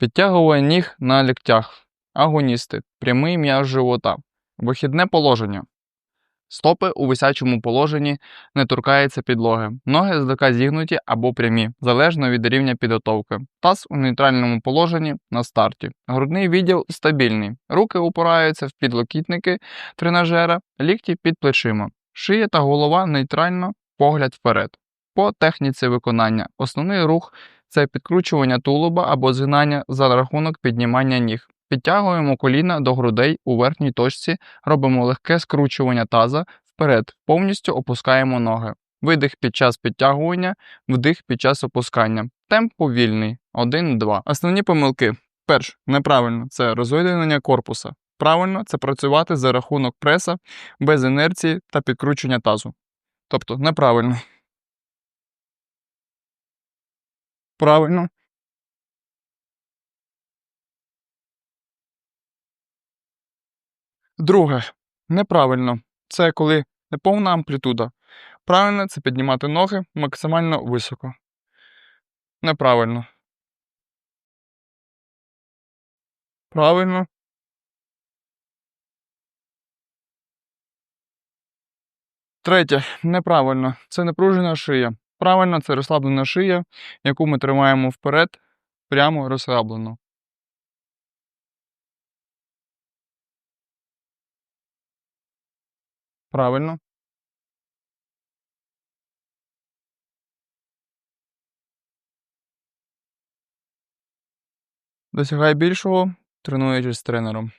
Підтягування ніг на ліктях. Агоністи. Прямий м'яз живота. Вихідне положення. Стопи у висячому положенні не торкаються підлоги. Ноги злегка зігнуті або прямі, залежно від рівня підготовки. Таз у нейтральному положенні на старті. Грудний відділ стабільний. Руки упираються в підлокітники тренажера, лікті під плечима. Шия та голова нейтрально, погляд вперед. По техніці виконання. Основний рух це підкручування тулуба або згинання за рахунок піднімання ніг. Підтягуємо коліна до грудей у верхній точці, робимо легке скручування таза вперед, повністю опускаємо ноги. Видих під час підтягування, вдих під час опускання. Темп повільний 1-2. Основні помилки. Перш, неправильно це розвиднення корпуса. Правильно це працювати за рахунок преса без інерції та підкручення тазу. Тобто неправильно. Правильно. Друге, неправильно. Це коли неповна амплітуда. Правильно це піднімати ноги максимально високо. Неправильно. Правильно. Третє, неправильно. Це напружена шия. Правильно, це розслаблена шия, яку ми тримаємо вперед, прямо розслаблено. Правильно. Досягай більшого, тренуючись з тренером.